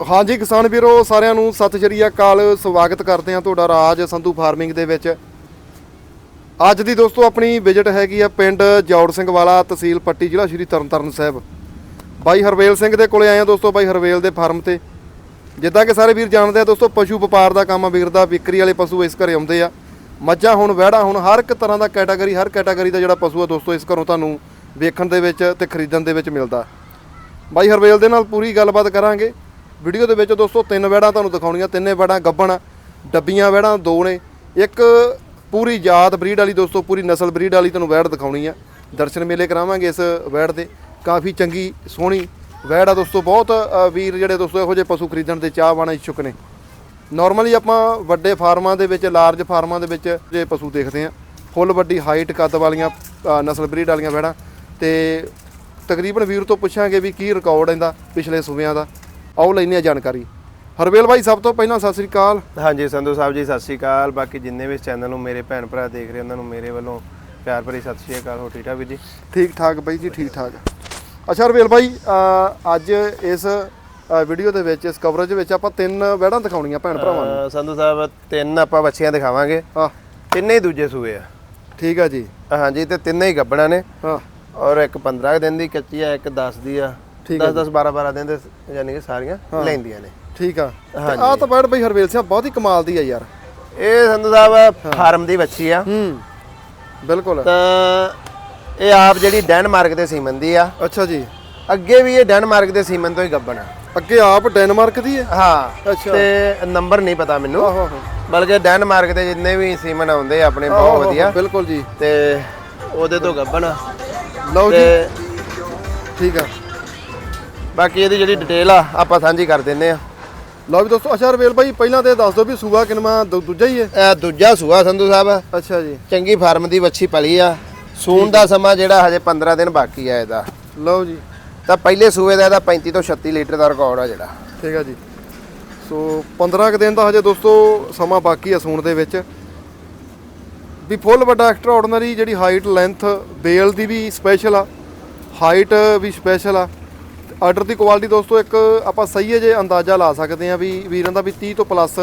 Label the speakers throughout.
Speaker 1: ਹਾਂਜੀ ਕਿਸਾਨ ਵੀਰੋ, ਸਾਰਿਆਂ ਨੂੰ ਸਤਿ ਸ਼੍ਰੀ ਅਕਾਲ। ਸਵਾਗਤ ਕਰਦੇ ਹਾਂ ਤੁਹਾਡਾ ਰਾਜ ਸੰਧੂ ਫਾਰਮਿੰਗ ਦੇ ਵਿੱਚ। ਅੱਜ ਦੀ ਦੋਸਤੋ ਆਪਣੀ ਵਿਜ਼ਿਟ ਹੈਗੀ ਆ ਪਿੰਡ ਜੌੜ ਸਿੰਘ ਵਾਲਾ ਤਹਿਸੀਲ ਪੱਟੀ, ਜ਼ਿਲ੍ਹਾ ਸ਼੍ਰੀ ਤਰਨਤਾਰਨ ਸਾਹਿਬ। ਬਾਈ ਹਰਵੇਲ ਸਿੰਘ ਦੇ ਕੋਲੇ ਆਏ ਆ ਦੋਸਤੋ, ਬਾਈ ਹਰਵੇਲ ਦੇ ਫਾਰਮ ਤੇ। ਜਿੱਦਾਂ ਕਿ ਸਾਰੇ ਵੀਰ ਜਾਣਦੇ ਆ ਦੋਸਤੋ, ਪਸ਼ੂ ਵਪਾਰ ਦਾ ਕੰਮ ਆ ਵੀਰ ਦਾ ਵਿਕਰੀ ਵਾਲੇ ਪਸ਼ੂ ਇਸ ਘਰੇ ਆਉਂਦੇ ਆ। ਮੱਝਾਂ ਹੁਣ, ਵਹਿੜਾ ਹੁਣ, ਹਰ ਇੱਕ ਤਰ੍ਹਾਂ ਦਾ ਕੈਟਾਗਰੀ ਹਰ ਕੈਟਾਗਰੀ ਦਾ ਜਿਹੜਾ ਪਸ਼ੂ ਆ ਦੋਸਤੋ, ਇਸ ਘਰੋਂ ਤੁਹਾਨੂੰ ਵੇਖਣ ਦੇ ਵਿੱਚ ਤੇ ਖਰੀਦਣ ਦੇ ਵਿੱਚ ਮਿਲਦਾ। ਬਾਈ ਹਰਵੇਲ ਦੇ ਨਾਲ ਪੂਰੀ ਗੱਲਬਾਤ ਕਰਾਂਗੇ। ਵੀਡੀਓ ਦੇ ਵਿੱਚ ਦੋਸਤੋ ਤਿੰਨ ਵੈੜਾਂ ਤੁਹਾਨੂੰ ਦਿਖਾਉਣੀਆਂ, ਤਿੰਨੇ ਵੈੜਾਂ ਗੱਬਣ, ਡੱਬੀਆਂ ਵੈੜਾਂ ਦੋ ਨੇ। ਇੱਕ ਪੂਰੀ ਜਾਤ ਬਰੀਡ ਵਾਲੀ ਦੋਸਤੋ, ਪੂਰੀ ਨਸਲ ਬਰੀਡ ਵਾਲੀ ਤੁਹਾਨੂੰ ਵੈੜ ਦਿਖਾਉਣੀ ਆ। ਦਰਸ਼ਨ ਮੇਲੇ ਕਰਾਵਾਂਗੇ ਇਸ ਵੈੜ ਦੇ ਕਾਫੀ ਚੰਗੀ, ਸੋਹਣੀ ਵੈੜ ਆ ਦੋਸਤੋ, ਬਹੁਤ ਵੀਰ ਜਿਹੜੇ ਦੋਸਤੋ ਇਹੋ ਜਿਹੇ ਪਸ਼ੂ ਖਰੀਦਣ ਦੇ ਚਾਹਵਾਨ ਇੱਛੁਕ ਨੇ। ਨਾਰਮਲੀ ਆਪਾਂ ਵੱਡੇ ਫਾਰਮਾਂ ਦੇ ਵਿੱਚ ਲਾਰਜ ਫਾਰਮਾਂ ਦੇ ਵਿੱਚ ਜੇ ਪਸ਼ੂ ਦੇਖਦੇ ਆ, ਫੁੱਲ ਵੱਡੀ ਹਾਈਟ ਕੱਦ ਵਾਲੀਆਂ ਨਸਲ ਬਰੀਡ ਵਾਲੀਆਂ ਵੈੜਾਂ ਤੇ ਤਕਰੀਬਨ ਵੀਰ ਤੋਂ ਪੁੱਛਾਂਗੇ ਵੀ ਕੀ ਰਿਕਾਰਡ ਇਹਦਾ ਪਿਛਲੇ ਸੂਬਿਆਂ ਦਾ। ਆਓ ਲੈਂਦੇ ਆ ਜਾਣਕਾਰੀ। ਹਰਵੇਲ ਭਾਈ ਸਭ ਤੋਂ ਪਹਿਲਾਂ ਸਤਿ ਸ੍ਰੀ ਅਕਾਲ।
Speaker 2: ਹਾਂਜੀ ਸੰਧੂ ਸਾਹਿਬ ਜੀ ਸਤਿ ਸ਼੍ਰੀ ਅਕਾਲ। ਬਾਕੀ ਜਿੰਨੇ ਵੀ ਇਸ ਚੈਨਲ ਨੂੰ ਮੇਰੇ ਭੈਣ ਭਰਾ ਦੇਖ ਰਹੇ ਉਹਨਾਂ ਨੂੰ ਮੇਰੇ ਵੱਲੋਂ ਪਿਆਰ ਭਰੀ ਸਤਿ ਸ਼੍ਰੀ ਅਕਾਲ। ਹੋ ਠੀਕ ਵੀਰ ਜੀ?
Speaker 1: ਠੀਕ ਠਾਕ ਬਾਈ ਜੀ ਠੀਕ ਠਾਕ। ਅੱਛਾ ਹਰਵੇਲ ਭਾਈ ਅੱਜ ਇਸ ਵੀਡੀਓ ਦੇ ਵਿੱਚ ਇਸ ਕਵਰੇਜ ਵਿੱਚ ਆਪਾਂ ਤਿੰਨ ਵੈੜਾਂ ਦਿਖਾਉਣੀਆਂ ਭੈਣ ਭਰਾਵਾਂ ਨੂੰ।
Speaker 2: ਸੰਧੂ ਸਾਹਿਬ ਤਿੰਨ ਆਪਾਂ ਬੱਚੀਆਂ ਦਿਖਾਵਾਂਗੇ।
Speaker 1: ਹਾਂ।
Speaker 2: ਤਿੰਨੇ ਹੀ ਦੂਜੇ ਸੂਏ ਆ।
Speaker 1: ਠੀਕ ਆ ਜੀ।
Speaker 2: ਹਾਂਜੀ ਤੇ ਤਿੰਨੇ ਹੀ ਗੱਬਣਾ ਨੇ।
Speaker 1: ਹਾਂ।
Speaker 2: ਔਰ ਇੱਕ 15 ਕੁ ਦਿਨ ਦੀ ਕੱਚੀ ਆ ਇੱਕ 10 ਦੀ ਆ।
Speaker 1: ਠੀਕ
Speaker 2: 10 10 12 12 ਦਿਨ ਦੇ ਯਾਨੀ ਕਿ ਸਾਰੀਆਂ ਲੈਂਦੀਆਂ ਨੇ।
Speaker 1: ਠੀਕ ਆ। ਆ ਤਾਂ ਵੈੜ ਭਾਈ ਹਰਵੇਲ ਸਿੰਘ ਬਹੁਤ ਹੀ ਕਮਾਲ ਦੀ ਆ ਯਾਰ।
Speaker 2: ਇਹ ਸੰਧੂ ਸਾਹਿਬ ਫਾਰਮ ਦੀ ਬੱਚੀ ਆ।
Speaker 1: ਹੂੰ। ਬਿਲਕੁਲ।
Speaker 2: ਤਾਂ ਇਹ ਆਪ ਜਿਹੜੀ ਡੈਨਮਾਰਕ ਦੇ ਸੀਮਨ ਦੀ ਆ।
Speaker 1: ਅੱਛਾ ਜੀ।
Speaker 2: ਅੱਗੇ ਵੀ ਇਹ ਡੈਨਮਾਰਕ ਦੇ ਸੀਮਨ ਤੋਂ ਹੀ ਗੱਬਣ ਆ।
Speaker 1: ਅੱਗੇ ਆਪ ਡੈਨਮਾਰਕ ਦੀ ਹੈ
Speaker 2: ਹਾਂ।
Speaker 1: ਅੱਛਾ।
Speaker 2: ਤੇ ਨੰਬਰ ਨਹੀਂ ਪਤਾ ਮੈਨੂੰ।
Speaker 1: ਆਹੋ
Speaker 2: ਬਲਕਿ ਡੈਨਮਾਰਕ ਦੇ ਜਿੰਨੇ ਵੀ ਸੀਮਨ ਆਉਂਦੇ ਆਪਣੇ ਬਹੁਤ ਵਧੀਆ।
Speaker 1: ਬਿਲਕੁਲ ਜੀ।
Speaker 2: ਤੇ ਉਹਦੇ ਤੋਂ ਗੱਬਣ
Speaker 1: ਲਓ ਜੀ। ਠੀਕ ਆ।
Speaker 2: ਬਾਕੀ ਇਹਦੀ ਜਿਹੜੀ ਡਿਟੇਲ ਆ ਆਪਾਂ ਸਾਂਝੀ ਕਰ ਦਿੰਨੇ ਆ
Speaker 1: ਲਓ ਵੀ ਦੋਸਤੋ ਅੱਛਾ ਰਵੇਲ ਭਾਈ ਪਹਿਲਾਂ ਤੇ ਦੱਸ ਦਿਓ ਵੀ ਸੂਆ ਕਿਨਮਾ ਦੂ- ਦੂਜਾ ਹੀ ਹੈ?
Speaker 2: ਇਹ ਦੂਜਾ ਸੂਆ ਸੰਧੂ ਸਾਹਿਬ।
Speaker 1: ਅੱਛਾ ਜੀ।
Speaker 2: ਚੰਗੀ ਫਾਰਮ ਦੀ ਵੱਛੀ ਪਲੀ ਆ। ਸੂਣ ਦਾ ਸਮਾਂ ਜਿਹੜਾ ਹਜੇ 15 ਦਿਨ ਬਾਕੀ ਆ ਇਹਦਾ।
Speaker 1: ਲਓ ਜੀ।
Speaker 2: ਤਾਂ ਪਹਿਲੇ ਸੂਏ ਦਾ ਇਹਦਾ 35 ਤੋਂ 36 ਲੀਟਰ ਦਾ ਰਿਕਾਰਡ ਆ ਜਿਹੜਾ।
Speaker 1: ਠੀਕ ਆ ਜੀ। ਸੋ 15 ਕੁ ਦਿਨ ਦਾ ਹਜੇ ਦੋਸਤੋ ਸਮਾਂ ਬਾਕੀ ਆ ਸੂਣ ਦੇ ਵਿੱਚ। ਵੀ ਫੁੱਲ ਵੱਡਾ ਐਕਸਟਰਾ ਆਰਡੀਨਰੀ ਜਿਹੜੀ ਹਾਈਟ ਲੈਂਥ ਬੇਲ ਦੀ ਵੀ ਸਪੈਸ਼ਲ ਆ। ਹਾਈਟ ਵੀ ਸਪੈਸ਼ਲ ਆ। ਆਰਡਰ ਦੀ ਕੁਆਲਿਟੀ ਦੋਸਤੋ ਇੱਕ ਆਪਾਂ ਸਹੀ ਹੈ ਜੇ ਅੰਦਾਜ਼ਾ ਲਾ ਸਕਦੇ ਆ ਵੀ ਵੀਰਾਂ ਦਾ ਵੀ 30 ਤੋਂ ਪਲੱਸ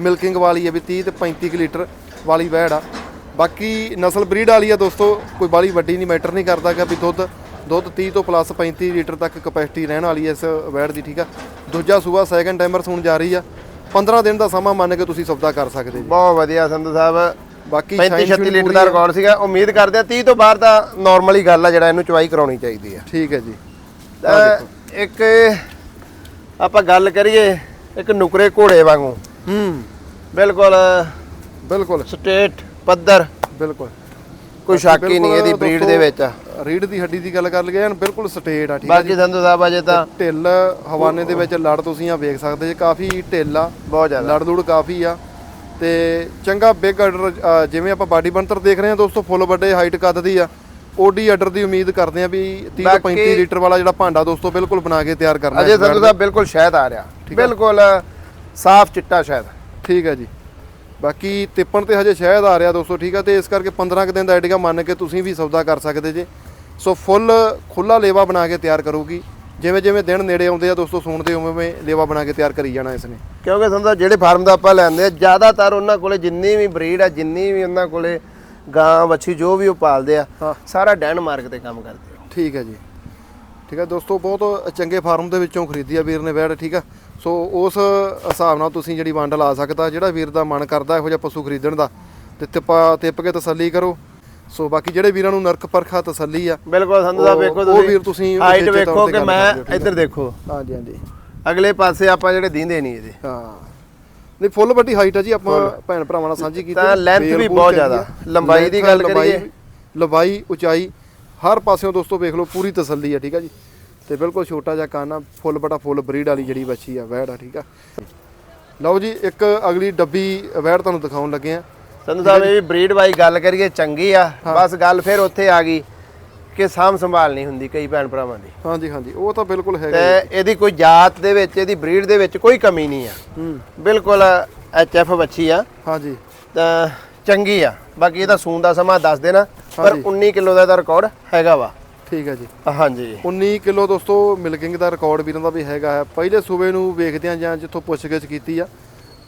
Speaker 1: ਮਿਲਕਿੰਗ ਵਾਲੀ ਹੈ ਵੀ 30 ਤੇ 35 ਕੁ ਲੀਟਰ ਵਾਲੀ ਵੈੜ ਆ। ਬਾਕੀ ਨਸਲ ਬਰੀਡ ਵਾਲੀ ਆ ਦੋਸਤੋ ਕੋਈ ਬਾਲੀ ਵੱਡੀ ਨਹੀਂ ਮੈਟਰ ਨਹੀਂ ਕਰਦਾ ਕਿ ਵੀ ਦੁੱਧ ਦੁੱਧ 30 ਤੋਂ ਪਲੱਸ 35 ਲੀਟਰ ਤੱਕ ਕਪੈਸਿਟੀ ਰਹਿਣ ਵਾਲੀ ਹੈ ਇਸ ਵੈੜ ਦੀ ਠੀਕ ਆ? ਦੂਜਾ ਸੂਆ ਸੈਕੰਡ ਟਾਈਮਰ ਸੂਣ ਜਾ ਰਹੀ ਆ। 15 ਦਿਨ ਦਾ ਸਮਾਂ ਮੰਨ ਕੇ ਤੁਸੀਂ ਸੌਦਾ ਕਰ ਸਕਦੇ ਜੀ।
Speaker 2: ਬਹੁਤ ਵਧੀਆ ਸੰਧੂ ਸਾਹਿਬ।
Speaker 1: ਬਾਕੀ
Speaker 2: 35
Speaker 1: shine
Speaker 2: 36
Speaker 1: shine
Speaker 2: ਲੀਟਰ ਦਾ। ਰਿਕਾਰਡ ਸੀਗਾ। ਉਮੀਦ ਕਰਦੇ ਆ 30 ਤੋਂ ਬਾਹਰ ਤਾਂ ਨਾਰਮਲ ਹੀ ਗੱਲ ਆ ਜਿਹੜਾ ਇਹਨੂੰ ਚੁਆਈ ਕਰਾਉਣੀ ਚਾਹੀਦੀ ਆ।
Speaker 1: ਠੀਕ ਹੈ ਜੀ।
Speaker 2: ਇੱਕ ਆਪਾਂ ਗੱਲ ਕਰੀਏ ਇੱਕ ਨੁਕਰੇ ਘੋੜੇ ਵਾਂਗੂ।
Speaker 1: ਹੂੰ।
Speaker 2: ਬਿਲਕੁਲ
Speaker 1: ਬਿਲਕੁਲ।
Speaker 2: ਸਟੇਟ ਪੱਧਰ।
Speaker 1: ਬਿਲਕੁਲ।
Speaker 2: ਕੋਈ ਸ਼ੱਕ ਹੀ ਨਹੀਂ ਇਹਦੀ ਬਰੀਡ ਦੇ ਵਿੱਚ।
Speaker 1: ਰੀੜ ਦੀ ਹੱਡੀ ਦੀ ਗੱਲ ਕਰ ਲਈਏ ਐਨ ਬਿਲਕੁਲ ਸਟੇਟ ਆ ਠੀਕ ਹੈ
Speaker 2: ਬਾਕੀ ਸੰਧੂ ਸਾਹਿਬ ਅਜੇ ਤਾਂ
Speaker 1: ਢਿੱਲ ਹਵਾਨੇ ਦੇ ਵਿੱਚ ਲੜ ਤੁਸੀਂ ਆ ਵੇਖ ਸਕਦੇ ਜੇ ਕਾਫੀ ਢਿੱਲ ਆ।
Speaker 2: ਬਹੁਤ ਜ਼ਿਆਦਾ।
Speaker 1: ਲੜ ਲੁੜ ਕਾਫੀ ਆ। ਤੇ ਚੰਗਾ ਬਿਗ ਆਰਡਰ ਜਿਵੇਂ ਆਪਾਂ ਬਾਡੀ ਬੰਤਰ ਦੇਖ ਰਹੇ ਹਾਂ ਦੋਸਤੋ ਫੁੱਲ ਵੱਡੇ ਹਾਈਟ ਕੱਦ ਦੀ ਆ। ਓਡੀ ਆਰਡਰ ਦੀ ਉਮੀਦ ਕਰਦੇ ਆ ਵੀ 30 ਤੋਂ 35
Speaker 2: ਬਾਕੀ-
Speaker 1: ਲੀਟਰ ਵਾਲਾ ਜਿਹੜਾ ਭਾਂਡਾ ਦੋਸਤੋ ਬਿਲਕੁਲ ਬਣਾ ਕੇ ਤਿਆਰ ਕਰਨਾ
Speaker 2: ਅਜੇ
Speaker 1: ਇਸ
Speaker 2: ਸੰਧੂ ਬਿਲਕੁਲ ਸ਼ਹਿਦ ਆ ਰਿਹਾ। ਬਿਲਕੁਲ ਸਾਫ਼ ਚਿੱਟਾ ਸ਼ਹਿਦ।
Speaker 1: ਠੀਕ ਹੈ ਜੀ। ਬਾਕੀ ਤਿੱਪਣ ਤੇ ਹਜੇ ਸ਼ਾਇਦ ਆ ਰਿਹਾ ਦੋਸਤੋ ਠੀਕ ਹੈ ਤੇ ਇਸ ਕਰਕੇ 15 ਕੁ ਦਿਨ ਦਾ ਆਈਡੀਆ ਮੰਨ ਕੇ ਤੁਸੀਂ ਵੀ ਸੌਦਾ ਕਰ ਸਕਦੇ ਜੇ। ਸੋ ਫੁੱਲ ਖੁੱਲਾ ਲੇਵਾ ਬਣਾ ਕੇ ਤਿਆਰ ਕਰੂਗੀ। ਜਿਵੇਂ ਜਿਵੇਂ ਦਿਨ ਨੇੜੇ ਆਉਂਦੇ ਆ ਦੋਸਤੋ ਸੁਣਦੇ ਉਵੇਂ ਉਵੇਂ ਲੇਵਾ ਬਣਾ ਕੇ ਤਿਆਰ ਕਰੀ ਜਾਣਾ ਇਸਨੇ।
Speaker 2: ਕਿਉਂਕਿ ਸੰਧੂ ਜਿਹੜੇ ਫਾਰਮ ਦਾ ਆਪਾਂ ਲੈਂਦੇ ਆ ਜ਼ਿਆਦਾਤਰ ਉਹਨਾਂ ਕੋਲੇ ਜਿੰਨੀ ਵੀ ਬਰੀਡ ਆ ਜਿੰਨੀ ਵੀ ਉਹਨਾਂ ਕੋਲੇ ਗਾਂ ਵੱਛੀ ਜੋ ਵੀ ਉਹ ਪਾਲਦੇ ਆ
Speaker 1: ਹਾਂ।
Speaker 2: ਸਾਰਾ ਡੈਨਮਾਰਕ ਤੇ ਕੰਮ ਕਰਦੇ ਆ।
Speaker 1: ਠੀਕ ਹੈ ਜੀ। ਠੀਕ ਹੈ ਦੋਸਤੋ ਬਹੁਤ ਚੰਗੇ ਫਾਰਮ ਦੇ ਵਿੱਚੋਂ ਖਰੀਦੀ ਆ ਵੀਰ ਨੇ ਵੈੜ ਠੀਕ ਆ। ਸੋ ਉਸ ਹਿਸਾਬ ਨਾਲ ਤੁਸੀਂ ਜਿਹੜੀ ਵੰਡ ਲਾ ਸਕਦਾ ਜਿਹੜਾ ਵੀਰ ਦਾ ਮਨ ਕਰਦਾ ਇਹੋ ਜਿਹਾ ਪਸ਼ੂ ਖਰੀਦਣ ਦਾ ਤੇ ਤਿੱਪਾ ਤਿੱਪ ਕੇ ਤਸੱਲੀ ਕਰੋ। ਸੋ ਬਾਕੀ ਜਿਹੜੇ ਵੀਰਾਂ ਨੂੰ ਨਰਕ ਪਰਖਾ ਤਸੱਲੀ ਆ
Speaker 2: ਬਿਲਕੁਲ ਸੰਧੂ ਸਾਹਿਬ
Speaker 1: ਉਹ-
Speaker 2: ਵੇਖੋ
Speaker 1: ਉਹ
Speaker 2: ਤੁਸੀਂ।
Speaker 1: ਵੀਰ ਤੁਸੀਂ
Speaker 2: ਹਾਈਟ
Speaker 1: ਤੌਰ
Speaker 2: ਵੇਖੋ
Speaker 1: ਤੇ
Speaker 2: ਕਿ
Speaker 1: ਗੱਲ
Speaker 2: ਮੈਂ
Speaker 1: ਕਰਦੇ ਹੋ, ਠੀਕ
Speaker 2: ਇੱਧਰ ਦੇਖੋ।
Speaker 1: ਹਾਂਜੀ ਹਾਂਜੀ।
Speaker 2: ਅਗਲੇ ਪਾਸੇ ਆਪਾਂ ਜਿਹੜੇ ਦੀਂਦੇ ਨਹੀਂ ਇਹਦੇ।
Speaker 1: ਹਾਂ। ਨਹੀਂ ਫੁੱਲ ਵੱਡੀ ਹਾਈਟ ਆ ਜੀ ਆਪਾਂ ਭੈਣ ਭਰਾਵਾਂ ਨਾਲ ਸਾਂਝੀ ਕੀਤੀ
Speaker 2: ਤਾਂ
Speaker 1: ਬੇਲ
Speaker 2: ਵੀ ਬਹੁਤ ਜ਼ਿਆਦਾ। ਲੰਬਾਈ ਦੀ ਗੱਲ ਕਰੀਏ।
Speaker 1: ਲੰਬਾਈ ਉਚਾਈ ਹਰ ਪਾਸਿਓਂ ਦੋਸਤੋ ਵੇਖ ਲਓ ਪੂਰੀ ਤਸੱਲੀ ਆ ਠੀਕ ਆ ਜੀ। ਤੇ ਬਿਲਕੁਲ ਛੋਟਾ ਜਿਹਾ ਕੰਨ ਫੁੱਲ ਬੜਾ ਫੁੱਲ ਬਰੀਡ ਵਾਲੀ ਜਿਹੜੀ ਬੱਚੀ ਆ ਵੈੜ ਆ ਠੀਕ ਆ। ਲਓ ਜੀ ਇੱਕ ਅਗਲੀ ਡੱਬੀ ਵੈੜ ਤੁਹਾਨੂੰ ਦਿਖਾਉਣ ਲੱਗੇ ਆ।
Speaker 2: ਸੰਧੂ ਸਾਹਿਬ ਇਹ ਬਰੀਡ ਵਾਈ ਗੱਲ ਕਰੀਏ ਚੰਗੀ ਆ। ਬਸ ਗੱਲ ਫਿਰ ਉੱਥੇ ਆ ਗਈ। ਕਿ ਸਾਂਭ ਸੰਭਾਲ ਨਹੀਂ ਹੁੰਦੀ ਕਈ ਭੈਣ ਭਰਾਵਾਂ ਦੀ।
Speaker 1: ਹਾਂਜੀ ਹਾਂਜੀ। ਉਹ ਤਾਂ ਬਿਲਕੁਲ ਹੈਗਾ
Speaker 2: ਤੇ ਇਹਦੀ ਕੋਈ ਜਾਤ ਦੇ ਵਿੱਚ ਇਹਦੀ ਬਰੀਡ ਦੇ ਵਿੱਚ ਕੋਈ ਕਮੀ ਨਹੀਂ ਆ।
Speaker 1: ਹੂੰ।
Speaker 2: ਬਿਲਕੁਲ ਐਚ ਐਫ ਬੱਚੀ ਆ।
Speaker 1: ਹਾਂਜੀ।
Speaker 2: ਤਾਂ ਚੰਗੀ ਆ। ਬਾਕੀ ਇਹਦਾ ਸੂਣ ਦਾ ਸਮਾਂ ਦੱਸ ਦੇਣਾ ਪਰ
Speaker 1: ਹਾਂਜੀ।
Speaker 2: 19 ਕਿਲੋ ਦਾ ਇਹਦਾ ਰਿਕਾਰਡ ਹੈਗਾ ਵਾ।
Speaker 1: ਠੀਕ ਹੈ ਜੀ।
Speaker 2: ਹਾਂਜੀ।
Speaker 1: 19 ਕਿਲੋ ਦੋਸਤੋ ਮਿਲਕਿੰਗ ਦਾ ਰਿਕਾਰਡ ਵੀਰਾਂ ਦਾ ਵੀ ਹੈਗਾ ਹੈ ਪਹਿਲੇ ਸੂਬੇ ਨੂੰ ਵੇਖਦੇ ਆ ਜਾਂ ਜਿੱਥੋਂ ਪੁੱਛਗਿੱਛ ਕੀਤੀ ਆ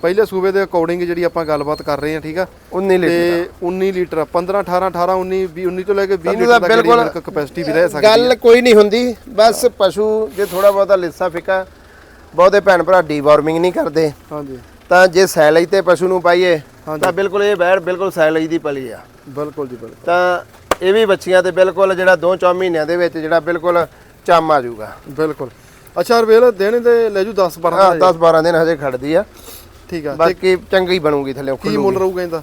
Speaker 1: ਪਹਿਲੇ ਸੂਬੇ ਦੇ ਅਕੋਰਡਿੰਗ ਜਿਹੜੀ ਆਪਾਂ ਗੱਲਬਾਤ ਕਰ ਰਹੇ ਆ ਠੀਕ ਆ?
Speaker 2: 19 ਲੀਟਰ
Speaker 1: ਤੇ 19 ਲੀਟਰ 15 18 18 19 20 19 ਤੋਂ ਲੈ ਕੇ 20
Speaker 2: ਸੰਧੂ
Speaker 1: ਲੀਟਰ ਤੱਕ ਮਿਲਕ ਕਪੈਸਿਟੀ ਵੀ ਰਹਿ ਸਕਦੀ
Speaker 2: ਗੱਲ ਕੋਈ ਨਹੀਂ ਹੁੰਦੀ। ਬਸ ਪਸ਼ੂ ਜੇ ਥੋੜਾ ਬਹੁਤਾ ਲਿੱਸਾ ਫਿੱਕਾ ਬਹੁਤੇ ਭੈਣ ਭਰਾ ਡੀਵਾਰਮਿੰਗ ਨਹੀਂ ਕਰਦੇ।
Speaker 1: ਹਾਂਜੀ।
Speaker 2: ਤਾਂ ਜੇ ਸੈਲਜ ਤੇ ਪਸ਼ੂ ਨੂੰ ਪਾਈਏ। ਤਾਂ ਬਿਲਕੁਲ ਇਹ ਬੈੜ ਬਿਲਕੁਲ ਸੈਲਜ ਦੀ ਪਲੀ ਆ।
Speaker 1: ਬਿਲਕੁਲ ਜੀ ਬਿਲਕੁਲ।
Speaker 2: ਤਾਂ ਇਹ ਵੀ ਬੱਚੀਆਂ ਤੇ ਬਿਲਕੁਲ ਜਿਹੜਾ 2-4 ਮਹੀਨਿਆਂ ਦੇ ਵਿੱਚ ਜਿਹੜਾ ਬਿਲਕੁਲ ਚੰਮ ਆ ਜਾਊਗਾ।
Speaker 1: ਬਿਲਕੁਲ। ਅੱਛਾ ਰਵੇਲ ਦੇਣੇ ਦੇ ਲੈ ਜੂ 10 12
Speaker 2: ਹਾਂ 10-12 ਦਿਨ ਹਜੇ ਖੜਦੀ ਆ।
Speaker 1: ਠੀਕ ਆ।
Speaker 2: ਬਾਕੀ ਚੰਗੀ ਬਣੂਗੀ ਥੱਲੇ
Speaker 1: ਕੀ ਮੁੱਲ ਰਹੂਗਾ ਇਹਦਾ?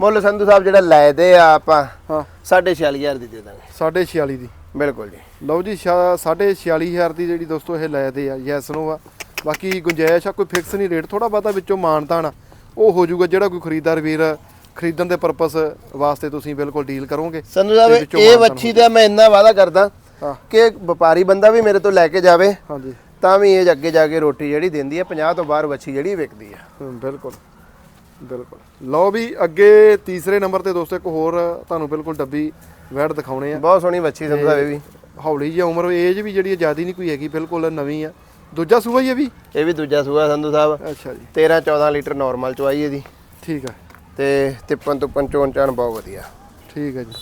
Speaker 2: ਮੁੱਲ ਸੰਧੂ ਸਾਹਿਬ ਜਿਹੜਾ ਲੈ ਦੇ ਆ ਆਪਾਂ
Speaker 1: ਹਾਂ।
Speaker 2: 46500 ਦੀ ਦੇ ਦਾਂਗੇ।
Speaker 1: 46 ਦੀ।
Speaker 2: ਬਿਲਕੁਲ ਜੀ।
Speaker 1: ਲਓ ਜੀ 46500 ਦੀ ਜਿਹੜੀ ਦੋਸਤੋ ਇਹ ਲੈਦੇ ਆ ਯੈਸ ਨੋ ਆ। ਬਾਕੀ ਗੁੰਜਾਇਸ਼ ਆ ਕੋਈ ਫਿਕਸ ਨਹੀਂ ਰੇਟ ਥੋੜਾ ਬਾਤਾ ਵਿੱਚੋਂ ਮਾਨਤਾਨ ਉਹ ਹੋ ਜਾਊਗਾ ਜਿਹੜਾ ਕੋਈ ਖਰੀਦਦਾਰ ਵੀਰ ਖਰੀਦਣ ਦੇ ਪਰਪਸ ਵਾਸਤੇ ਤੁਸੀਂ ਬਿਲਕੁਲ ਡੀਲ ਕਰੋਗੇ।
Speaker 2: ਸੰਧੂ ਸਾਹਿਬ ਇਹ ਵੱਛੀ ਦਾ ਮੈਂ ਇੰਨਾ ਵਾਅਦਾ ਕਰਦਾ ਕਿ ਵਪਾਰੀ ਬੰਦਾ ਵੀ ਮੇਰੇ ਤੋਂ ਲੈ ਕੇ ਜਾਵੇ।
Speaker 1: ਹਾਂਜੀ।
Speaker 2: ਤਾਂ ਵੀ ਇਹ ਅੱਗੇ ਜਾ ਕੇ ਰੋਟੀ ਜਿਹੜੀ ਦਿੰਦੀ ਹੈ 50 ਤੋਂ ਬਾਹਰ ਵੱਛੀ ਜਿਹੜੀ ਵਿਕਦੀ ਆ।
Speaker 1: ਹਮ, ਬਿਲਕੁਲ ਬਿਲਕੁਲ। ਲਓ ਵੀ ਅੱਗੇ ਤੀਸਰੇ ਨੰਬਰ ਤੇ ਦੋਸਤੋ ਇੱਕ ਹੋਰ ਤੁਹਾਨੂੰ ਬਿਲਕੁਲ ਡੱਬੀ ਵੈੜ ਦਿਖਾਉਣੇ ਆ।
Speaker 2: ਬਹੁਤ ਸੋਹਣੀ ਵੱਛੀ ਇਹ ਵੀ।
Speaker 1: ਹੌਲੀ ਜਿਹੀ ਉਮਰ ਏਜ ਵੀ ਜਿਹੜੀ ਜਿਆਦੀ ਨਹੀਂ ਕੋਈ ਹੈਗੀ ਬਿਲਕੁਲ ਨਵੀਂ ਆ। ਦੂਜਾ ਸੂਆ ਹੀ ਇਹ ਵੀ?
Speaker 2: ਇਹ ਵੀ ਦੂਜਾ ਸੂਆ ਸੰਧੂ ਸਾਹਿਬ।
Speaker 1: ਅੱਛਾ ਜੀ।
Speaker 2: 13 14 ਲੀਟਰ ਨਾਰਮਲ ਚਵਾਈ ਇਹਦੀ।
Speaker 1: ਠੀਕ ਆ।
Speaker 2: ਤੇ ਤਿੱਪਨ ਤੁੱਪਨ ਚੋਣ ਚਾਣ ਬਹੁਤ ਵਧੀਆ।
Speaker 1: ਠੀਕ ਹੈ ਜੀ।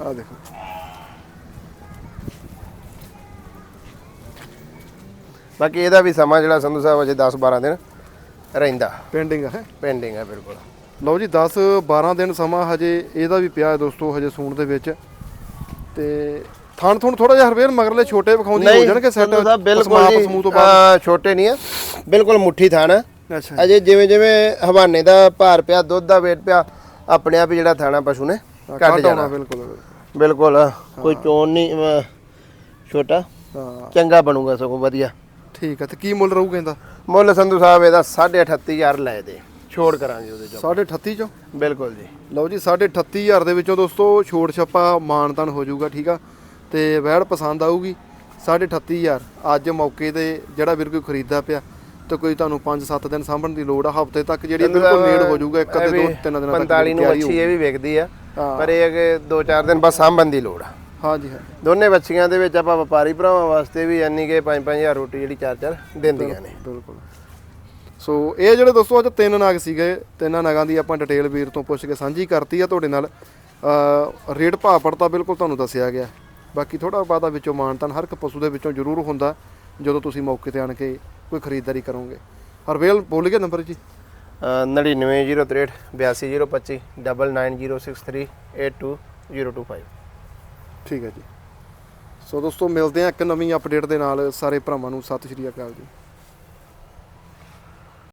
Speaker 1: ਆ ਦੇਖੋ।
Speaker 2: ਬਾਕੀ ਇਹਦਾ ਵੀ ਸਮਾਂ ਜਿਹੜਾ ਸੰਧੂ ਸਾਹਿਬ ਅਜੇ 10 12 ਦਿਨ ਰਹਿੰਦਾ।
Speaker 1: ਪੈਂਡਿੰਗ ਹੈ?
Speaker 2: ਪੈਂਡਿੰਗ ਹੈ ਬਿਲਕੁਲ।
Speaker 1: ਲਓ ਜੀ 10 12 ਦਿਨ ਸਮਾਂ ਹਜੇ ਇਹਦਾ ਵੀ ਪਿਆ ਹੈ ਦੋਸਤੋ ਹਜੇ ਸੂਣ ਦੇ ਵਿੱਚ। ਤੇ ਥਣ ਥਣ ਥੋੜਾ ਜਿਹਾ ਹਰਵੇਰ ਮਗਰਲੇ ਛੋਟੇ ਵਿਖਾਉਂਦੀ ਹੋ ਜਾਣਗੇ ਸੈੱਟ
Speaker 2: ਬਿਲਕੁਲ ਜੀ।
Speaker 1: ਸਮੂਹ ਤੋਂ ਬਾਅਦ।
Speaker 2: ਛੋਟੇ ਨਹੀਂ ਆ ਬਿਲਕੁਲ ਮੁੱਠੀ ਥਾਣਾ
Speaker 1: ਅੱਛਾ।
Speaker 2: ਅਜੇ ਜਿਵੇਂ ਜਿਵੇਂ ਹਵਾਨੇ ਦਾ ਭਾਰ ਪਿਆ ਦੁੱਧ ਦਾ ਵੇਟ ਪਿਆ ਆਪਣੇ ਆਪ ਹੀ ਜਿਹੜਾ ਥਾਣਾ ਪਸ਼ੂ ਨੇ
Speaker 1: ਆਉਣਾ
Speaker 2: ਜਾਣਾ।
Speaker 1: ਬਿਲਕੁਲ।
Speaker 2: ਬਿਲਕੁਲ ਕੋਈ ਚੋਣ ਨਹੀਂ ਛੋਟਾ। ਚੰਗਾ ਬਣੂਗਾ ਸਗੋਂ ਵਧੀਆ।
Speaker 1: ਠੀਕ ਹੈ ਤੇ ਕੀ ਮੁੱਲ ਰਹੂਗਾ ਇਹਦਾ
Speaker 2: ਮੁੱਲ ਸੰਧੂ ਸਾਹਿਬ ਇਹਦਾ 38500 ਲੈ ਦੇ। ਛੋੜ ਕਰਾਂਗੇ ਉਹਦੇ ਚੋਂ।
Speaker 1: 38.5 ਚੋਂ?
Speaker 2: ਬਿਲਕੁਲ ਜੀ।
Speaker 1: ਲਓ ਜੀ 38500 ਦੇ ਵਿੱਚੋਂ ਦੋਸਤੋ ਛੋਟ ਛੱਪਾ ਮਾਨਤਨ ਹੋ ਜਾਊਗਾ ਠੀਕ ਆ? ਤੇ ਵੈੜ ਪਸੰਦ ਆਊਗੀ 38500 ਅੱਜ ਮੌਕੇ ਤੇ ਜਿਹੜਾ ਵੀਰ ਕੋਈ ਖਰੀਦਦਾ ਪਿਆ ਤੇ ਕੋਈ ਤੁਹਾਨੂੰ 5-7 ਦਿਨ ਸਾਂਭਣ ਦੀ ਲੋੜ ਆ ਹਫ਼ਤੇ ਤੱਕ ਜਿਹੜੀ ਬਿਲਕੁਲ ਨੇੜ ਹੋ ਜਾਊਗਾ ਇੱਕ ਅੱਧੇ ਦੋ ਤਿੰਨ ਦਿਨਾਂ ਤੱਕ
Speaker 2: 45 ਨੂੰ ਮੱਛੀ ਇਹ ਵੀ ਵਿਕਦੀ ਆ। ਪਰ ਇਹ ਕਿ 2-4 ਦਿਨ ਬਸ ਸਾਂਭਣ ਦੀ ਲੋੜ ਆ।
Speaker 1: ਹਾਂਜੀ ਹਾਂ
Speaker 2: ਦੋਨੇ ਬੱਚੀਆਂ ਦੇ ਵਿੱਚ ਆਪਾਂ ਵਪਾਰੀ ਭਰਾਵਾਂ ਵਾਸਤੇ ਵੀ ਯਾਨੀ ਕਿ 5-5000 ਰੋਟੀ ਜਿਹੜੀ 4-4 ਦਿੰਦੀਆਂ ਨੇ।
Speaker 1: ਬਿਲਕੁਲ ਸੋ ਇਹ ਜਿਹੜੇ ਦੋਸਤੋ ਅੱਜ ਤਿੰਨ ਨਗ ਸੀਗੇ ਤਿੰਨਾਂ ਨਗਾਂ ਦੀ ਆਪਾਂ ਡਿਟੇਲ ਵੀਰ ਤੋਂ ਪੁੱਛ ਕੇ ਸਾਂਝੀ ਕਰਤੀ ਆ ਤੁਹਾਡੇ ਨਾਲ। ਰੇਟ ਭਾਅ ਪੜਤਾ ਬਿਲਕੁਲ ਤੁਹਾਨੂੰ ਦੱਸਿਆ ਗਿਆ। ਬਾਕੀ ਥੋੜਾ ਬਾਦਾ ਵਿੱਚੋਂ ਮਾਨਤਨ ਹਰ ਇੱਕ ਪਸ਼ੂ ਦੇ ਵਿੱਚੋਂ ਜ਼ਰੂਰ ਹੁੰਦਾ ਜਦੋਂ ਤੁਸੀਂ ਮੌਕੇ ਤੇ ਆਣ ਕੇ ਕੋਈ ਖਰੀਦਦਾਰੀ ਕਰੋਗੇ। ਹਰਵੇਲ ਬੋਲ ਗਿਆ ਨੰਬਰ ਜੀ।
Speaker 2: ਅਹ 99063 82025 9906382025
Speaker 1: ਠੀਕ ਹੈ ਜੀ। ਸੋ ਦੋਸਤੋ, ਮਿਲਦੇ ਹਾਂ ਇੱਕ ਨਵੀਂ ਅਪਡੇਟ ਦੇ ਨਾਲ ਸਾਰੇ ਭਰਾਵਾਂ ਨੂੰ। ਸਤਿ ਸ਼੍ਰੀ ਅਕਾਲ ਜੀ।